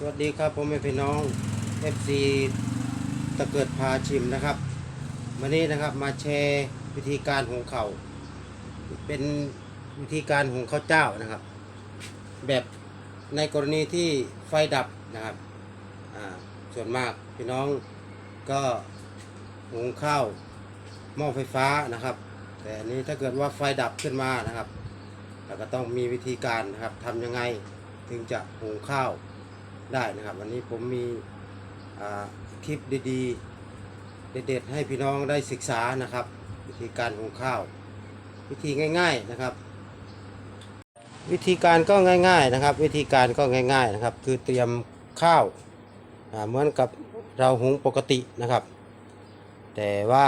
สวัสดีครับผมเป็นพี่น้อง FC ตะเกิดพาชิมนะครับวันนี้นะครับมาแชร์วิธีการหุงข้าวเป็นวิธีการหุงข้าวเจ้านะครับ แบบในกรณีที่ไฟดับนะครับส่วนมากพี่น้องก็หุงข้าวหม้อไฟฟ้านะครับ แต่อันนี้ถ้าเกิดว่าไฟดับขึ้นมานะครับเราก็ต้องมีวิธีการนะครับทำยังไงถึงจะหุงข้าว ได้นะครับ วันนี้ผมมีคลิปดีๆ เด็ดๆ ให้พี่น้องได้ศึกษานะครับ วิธีการหุงข้าว วิธีง่าย ๆนะครับ วิธีการก็ง่าย ๆนะครับ วิธีการก็ง่าย ๆนะครับ คือเตรียมข้าวเหมือนกับเราหุงปกตินะครับ แต่ว่า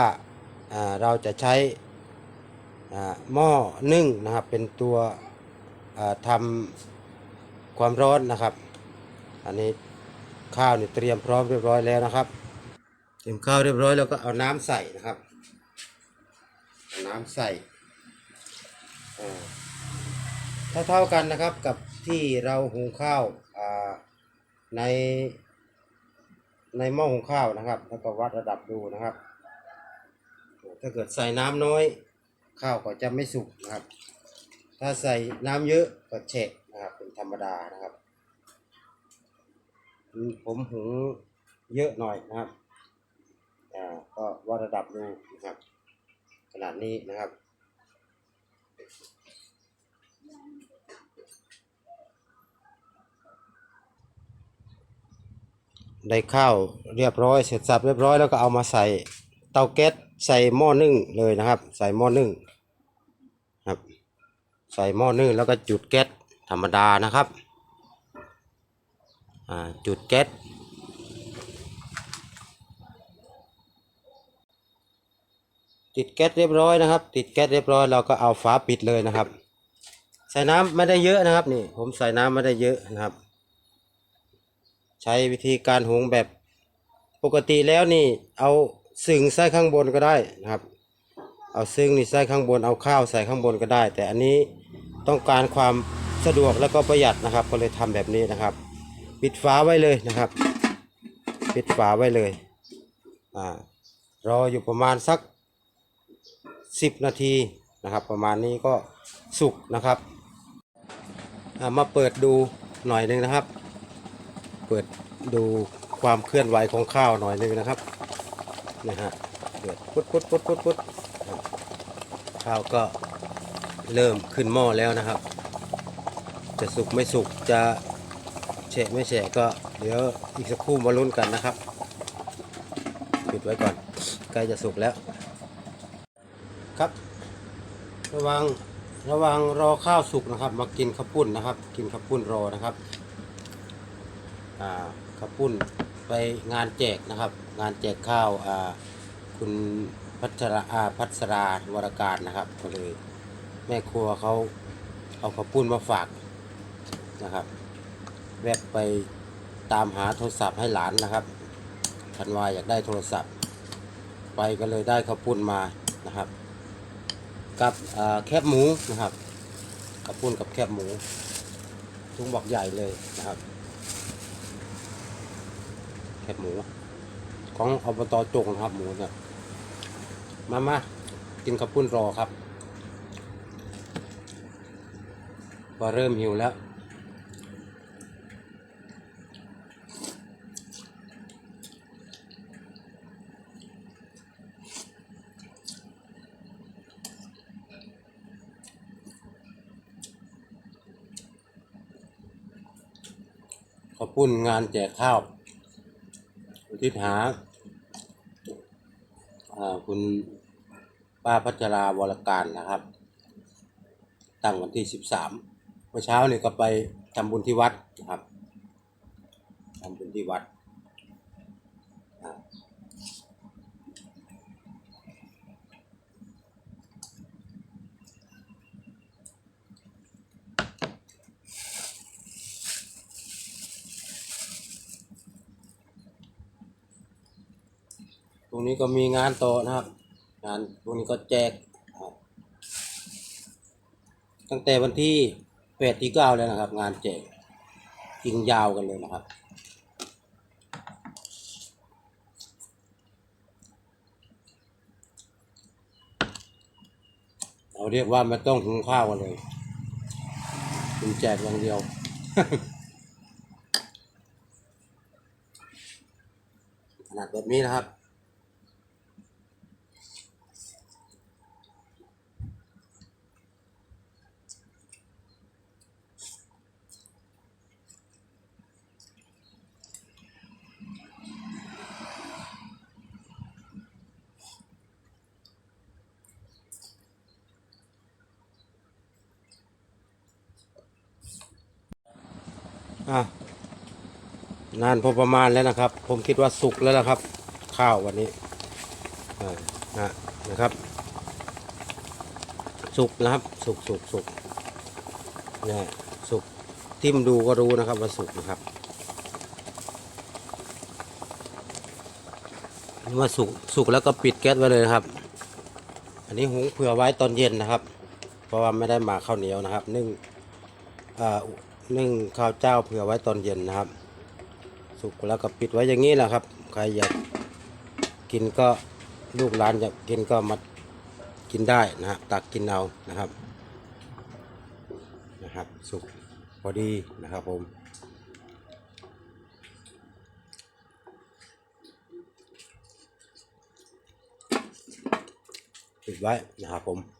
เราจะใช้หม้อนึ่งนะครับเป็นตัวทำความร้อนนะครับ อันนี้ข้าวนี่เตรียมพร้อมเรียบร้อยแล้วนะครับ เตรียมข้าวเรียบร้อยแล้วก็เอาน้ำใส่นะครับเอาน้ำใส่อ่าเท่าๆกันนะครับกับที่เราหุงข้าวาในในหม้อหุงข้าวนะครับ แล้วก็วัดระดับดูนะครับ ถ้าเกิดใส่น้ำน้อยข้าวก็จะไม่สุกนะครับ ถ้าใส่น้ำเยอะก็เฉะนะครับเป็นธรรมดานะครับ ผมหุงเยอะหน่อยนะครับอ่าก็วัดระดับดูนะครับ ขนาดนี้นะครับได้ข้าวเรียบร้อยเสร็จสับเรียบร้อยแล้วก็เอามาใส่เตาแก๊สใส่หม้อนึ่งเลยนะครับ ใส่หม้อนึ่งครับ ใส่หม้อนึ่งแล้วก็จุดแก๊สธรรมดานะครับ จุดแก๊สติดแก๊สเรียบร้อยนะครับ ติดแก๊สเรียบร้อยเราก็เอาฝาปิดเลยนะครับ ใส่น้ำไม่ได้เยอะนะครับนี่ผมใส่น้ำไม่ได้เยอะนะครับ ใช้วิธีการหุงแบบปกติแล้วนี่เอาซึ่งใส่ข้างบนก็ได้นะครับ เอาซึ่งนี่ใส่ข้างบนเอาข้าวใส่ข้างบนก็ได้ แต่อันนี้ต้องการความสะดวกแล้วก็ประหยัดนะครับ ก็เลยทำแบบนี้นะครับ ปิดฝาไว้เลยนะครับ ปิดฝาไว้เลยอ่ารออยู่ประมาณสักสิบนาทีนะครับ ประมาณนี้ก็สุกนะครับอ่ามาเปิดดูหน่อยหนึงนะครับ เปิดดูความเคลื่อนไหวของข้าวหน่อยหนึงนะครับนะฮะเดือดพุดพุดพุดพุดพุดครับข้าวก็เริ่มขึ้นหม้อแล้วนะครับ จะสุกไม่สุกจะ แฉะไม่แฉะก็เดี๋ยวอีกสักครู่มาลุ้นกันนะครับ ปิดไว้ก่อนใกล้จะสุกแล้ว ครับ ระวังระวังรอข้าวสุกนะครับ มากินข้าวปุ้นนะครับ กินข้าวปุ้นรอนะครับอ่าข้าวปุ้นไปงานแจกนะครับ งานแจกข้าวอ่าคุณพัชราอาพัสราวรการนะครับก็เลยแม่ครัวเขาเอาข้าวปุ้นมาฝากนะครับ แวะไปตามหาโทรศัพท์ให้หลานนะครับทันวาอยากได้โทรศัพท์ ไปก็เลยได้ข้าวปุ้นมานะครับ กับแคบหมูนะครับข้าวปุ้นกับแคบหมูทุงบอกใหญ่เลยนะครับ แคบหมู ของอบตจงนะครับหมูเนี่ยมามากินข้าวปุ้นรอครับว่าเริ่มหิวแล้ว ขาพุ่นงานแจกข้าวอุทิศหาอ่าคุณป้าพัชราวรการนะครับ ตั้งวันที่สิบสามเมื่อเช้านี่ก็ไปทำบุญที่วัดนะครับทำบุญที่วัด ตรงนี้ก็มีงานต่อนะครับ งานพวกนี้ก็แจก ตั้งแต่วันที่แปดที่เก้าแล้วนะครับ งานแจกยิงยาวกันเลยนะครับเราเรียกว่าไม่ต้องหุงข้าวกันเลยกินแจกอย่างเดียวขนาดแบบนี้นะครับ อะนานพอประมาณแล้วนะครับ ผมคิดว่าสุกแล้วนะครับ ข้าววันนี้อ่านะนะครับ สุกนะครับ สุกสุกสุกเนี่ยสุกทิมดูก็รู้นะครับว่าสุกนะครับมื่อสุกสุกแล้วก็ปิดแก๊สไว้เลยนะครับ อันนี้หุงเผื่อไว้ตอนเย็นนะครับ เพราะว่าไม่ได้มาข้าวเหนียวนะครับ นึ่งอ่อ นึ่งข้าวเจ้าเผื่อไว้ตอนเย็นนะครับ สุกแล้วก็ปิดไว้อย่างนี้แหละครับ ใครอยากกินก็ลูกหลานอยากกินก็มากินได้นะครับตักกินเอานะครับนะครับ สุกพอดีนะครับผมปิดไว้นะครับผม